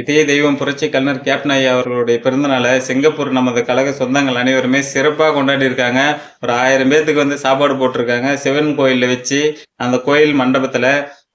இதே தெய்வம் புரட்சி கலைஞர் கேப்னாய் அவர்களுடைய பிறந்தநாளை சிங்கப்பூர் நமது கழக சொந்தங்கள் அனைவருமே சிறப்பாக கொண்டாடி இருக்காங்க. ஒரு ஆயிரம் பேர்த்துக்கு வந்து சாப்பாடு போட்டிருக்காங்க. சிவன் கோயிலில் வச்சு அந்த கோயில் மண்டபத்தில்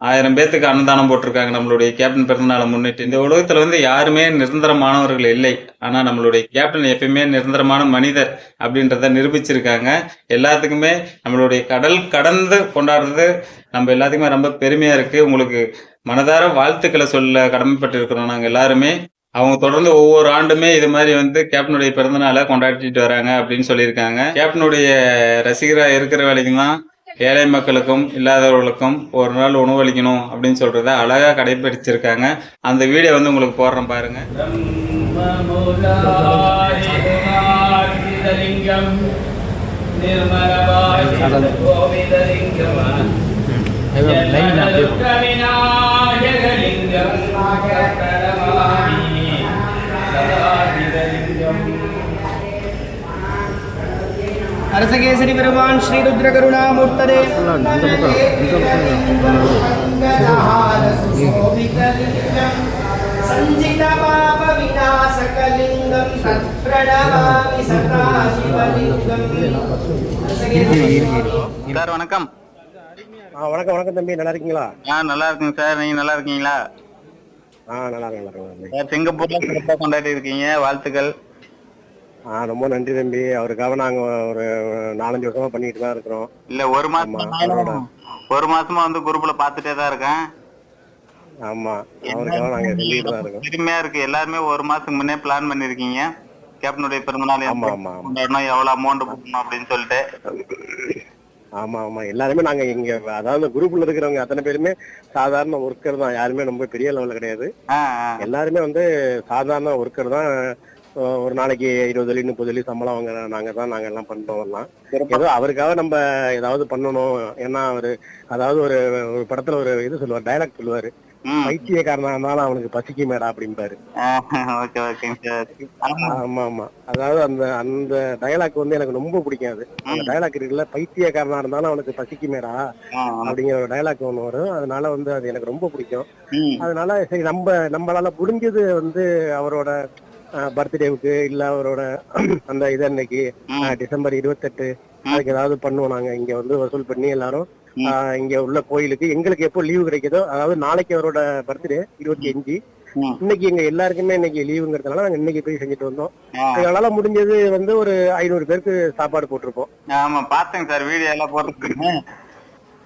ஆயிரம் பேர்த்துக்கு அன்னதானம் போட்டிருக்காங்க. நம்மளுடைய கேப்டன் பிறந்தநாளை முன்னிட்டு. இந்த உலகத்தில் வந்து யாருமே நிரந்தரமானவர்கள் இல்லை. ஆனால் நம்மளுடைய கேப்டன் எப்பயுமே நிரந்தரமான மனிதர் அப்படின்றத நிரூபிச்சிருக்காங்க. எல்லாத்துக்குமே நம்மளுடைய கடல் கடந்து கொண்டாடுறது நம்ம எல்லாத்துக்குமே ரொம்ப பெருமையாக இருக்குது உங்களுக்கு மனதார வாழ்த்துக்களை சொல்ல கடமைப்பட்டிருக்கிறோம் நாங்கள் எல்லாருமே. அவங்க தொடர்ந்து ஒவ்வொரு ஆண்டுமே இது மாதிரி வந்து கேப்டனுடைய பிறந்தநாளை கொண்டாடிட்டு வராங்க அப்படின்னு சொல்லியிருக்காங்க. கேப்டனுடைய ரசிகராக இருக்கிற வேலைக்கு தான் ஏழை மக்களுக்கும் இல்லாதவர்களுக்கும் ஒரு நாள் உணவளிக்கணும் அப்படின்னு சொல்றத அழகா கடைபிடிச்சிருக்காங்க அந்த வீடியோ வந்து உங்களுக்கு போடுறேன் பாருங்க பிரம்மமுலாரிதலிங்கம் அரசகேசரி பெருமான் ஸ்ரீ ருத்ர கருணாமூர்த்ததே சஞ்சித பாப விநாசகலிங்கம் சத்பிரணமாமி சதா சிவலிங்கம் சார் வணக்கம். ஆ வணக்கம் வணக்கம் தம்பி. நல்லா இருக்கீங்களா? ஆ நல்லா இருக்குங்க சார். நீங்க நல்லா இருக்கீங்களா? ஆ நல்லா இருக்கேன் நல்லா இருக்கேன் சார் சிங்கப்பூர்ல சிறப்பாக கொண்டாடி இருக்கீங்க. வாழ்த்துக்கள். ஆ ரொம்ப நன்றி தம்பி. அவருக்காக நாங்க ஒரு நாலஞ்சு வருஷமா பண்ணிட்டு தான் இருக்கிறோம். இல்ல ஒரு மாசம் ஒரு மாசமா வந்து குரூப்ல பாத்துட்டே தான் இருக்கேன். ஆமா அவருக்காக நாங்க செஞ்சுட்டு தான் இருக்கோம். பெருமையா இருக்கு. எல்லாருமே ஒரு மாசத்துக்கு முன்னே பிளான் பண்ணிருக்கீங்க. கேப்டனுடைய பிறந்தநாள் ஆமா, ஆமா. கொண்டாடணும் எவ்வளவு அமௌண்ட் போடணும் அப்படின்னு சொல்லிட்டு. ஆமா ஆமா. எல்லாருமே நாங்க இங்க அதாவது குரூப்ல இருக்கிறவங்க அத்தனை பேருமே சாதாரண ஒர்க்கர் தான். யாருமே ரொம்ப பெரிய லெவல்ல கிடையாது. எல்லாருமே வந்து சாதாரண ஒர்க்கர் தான். ஒரு நாளைக்கு இருபது வழி முப்பது வழி சம்பளம் வாங்குற நாங்க தான் நாங்க எல்லாம் பண்றோம் எல்லாம். ஏதோ அவருக்காக நம்ம ஏதாவது பண்ணணும். ஏன்னா அவரு அதாவது ஒரு ஒரு படத்துல ஒரு இது சொல்லுவார் டயலாக் சொல்லுவாரு. பைத்தியக்காரனா இருந்தாலும் அவனுக்கு பசிக்கு மேடா அப்படிம்பாரு ஆமா. ஆமா அதாவது அந்த அந்த டயலாக் வந்து எனக்கு ரொம்ப பிடிக்கும் அது அந்த டயலாக் இருக்குல்ல பைத்தியக்காரனா இருந்தாலும் அவனுக்கு பசிக்கு மேடா. அப்படிங்கிற ஒரு டயலாக் ஒண்ணு வரும். அதனால வந்து அது எனக்கு ரொம்ப பிடிக்கும். அதனால சரி நம்ம நம்மளால முடிஞ்சது வந்து அவரோட பர்த்டேவுக்கு இல்ல அவரோட அந்த இது அன்னைக்கு டிசம்பர் இருபத்தெட்டு அதுக்கு ஏதாவது பண்ணுவோம் நாங்க. இங்க வந்து வசூல் பண்ணி எல்லாரும் இங்க உள்ள கோயிலுக்கு எங்களுக்கு எப்போ லீவு கிடைக்குதோ அதாவது நாளைக்கு அவரோட பர்த்டே இருபத்தி அஞ்சு. இன்னைக்கு எங்க எல்லாருக்குமே இன்னைக்கு லீவுங்கிறதுனால நாங்க இன்னைக்கு போய் செஞ்சுட்டு வந்தோம். எங்களால முடிஞ்சது வந்து ஒரு ஐநூறு பேருக்கு சாப்பாடு போட்டிருப்போம். ஆமா பார்த்தேங்க சார் வீடியோ எல்லாம் போட்டுருக்கீங்க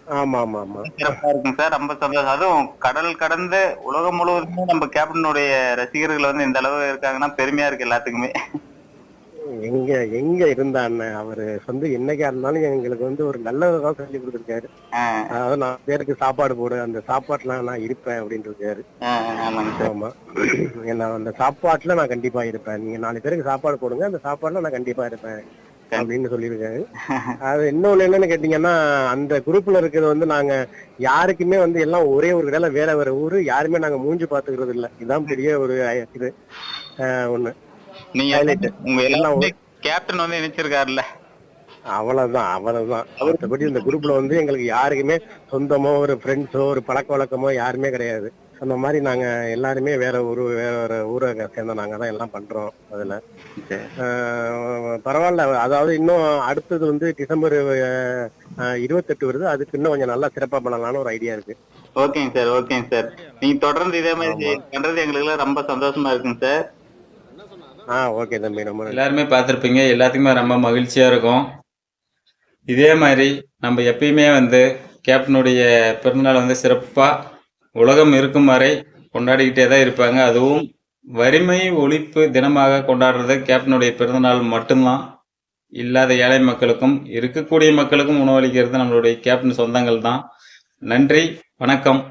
ஆமா ஆமா ஆமா சிறப்பா இருக்குங்க சார். ரொம்ப சந்தோஷம். அதுவும் கடல் கடந்து உலகம் முழுவதுமே நம்ம கேப்டனுடைய ரசிகர்கள் வந்து இந்த அளவு இருக்காங்கன்னா பெருமையா இருக்கு எல்லாத்துக்குமே. எங்க எங்க இருந்தா அண்ணன் அவரு வந்து என்னைக்கா இருந்தாலும் எங்களுக்கு வந்து ஒரு நல்லதான் சொல்லி கொடுத்துருக்காரு. அதாவது நான் பேருக்கு சாப்பாடு போடு அந்த சாப்பாட்டுல நான் இருப்பேன் அப்படின்னு இருக்காரு. ஆமா. அந்த சாப்பாட்டுல நான் கண்டிப்பா இருப்பேன். நீங்க நாலு பேருக்கு சாப்பாடு போடுங்க அந்த சாப்பாடுல நான் கண்டிப்பா இருப்பேன். அப்படின்னு சொல்லியிருக்காரு. அது இன்னொன்னு என்னன்னு கேட்டீங்கன்னா அந்த குரூப்ல இருக்கிறது வந்து நாங்க யாருக்குமே வந்து எல்லாம் ஒரே ஒரு இடையில வேற வேற ஊரு யாருமே நாங்க மூஞ்சி பாத்துக்கிறது இல்ல. இதுதான் பெரிய ஒரு இது ஒண்ணு. நீங்க. உங்க எல்லாம் கேப்டன் வந்து இணைச்சிருக்காருல்ல. அவ்வளவுதான் அவ்வளவுதான். மற்றபடி இந்த குரூப்ல வந்து எங்களுக்கு யாருக்குமே சொந்தமோ ஒரு ஃப்ரெண்ட்ஸோ ஒரு பழக்க வழக்கமோ யாருமே கிடையாது. அந்த மாதிரி நாங்க எல்லாருமே வேற ஊரு வேற வேற ஊரை சேர்ந்த நாங்க தான் எல்லாம் பண்றோம் அதுல. பரவாயில்ல. அதாவது இன்னும் அடுத்தது வந்து டிசம்பர் இருபத்தெட்டு வருது. அதுக்கு இன்னும் கொஞ்சம் நல்லா சிறப்பா பண்ணலாம்னு ஒரு ஐடியா இருக்கு. ஓகேங்க சார் ஓகேங்க சார். நீங்க தொடர்ந்து இதே மாதிரி பண்றது எங்களுக்கு எல்லாம் ரொம்ப சந்தோஷமா இருக்குங்க சார். ஆ ஓகே தம்பி. ரொம்ப. எல்லாருமே பார்த்துருப்பீங்க. எல்லாத்துக்குமே ரொம்ப மகிழ்ச்சியாக இருக்கும். இதே மாதிரி நம்ம எப்பயுமே வந்து கேப்டனுடைய பிறந்தநாள் வந்து சிறப்பாக உலகம் இருக்கும் வரை கொண்டாடிக்கிட்டே தான் இருப்பாங்க. அதுவும் வறுமை ஒழிப்பு தினமாக கொண்டாடுறது கேப்டனுடைய பிறந்தநாள் மட்டும்தான். இல்லாத ஏழை மக்களுக்கும் இருக்கக்கூடிய மக்களுக்கும் உணவளிக்கிறது நம்மளுடைய கேப்டன் சொந்தங்கள் தான். நன்றி வணக்கம்.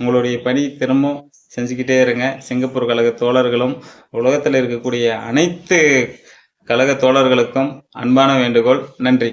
உங்களுடைய பணி திரும்பவும் செஞ்சுக்கிட்டே இருங்க. சிங்கப்பூர் கழக தோழர்களும் உலகத்தில் இருக்கக்கூடிய அனைத்து கழக தோழர்களுக்கும் அன்பான வேண்டுகோள். நன்றி.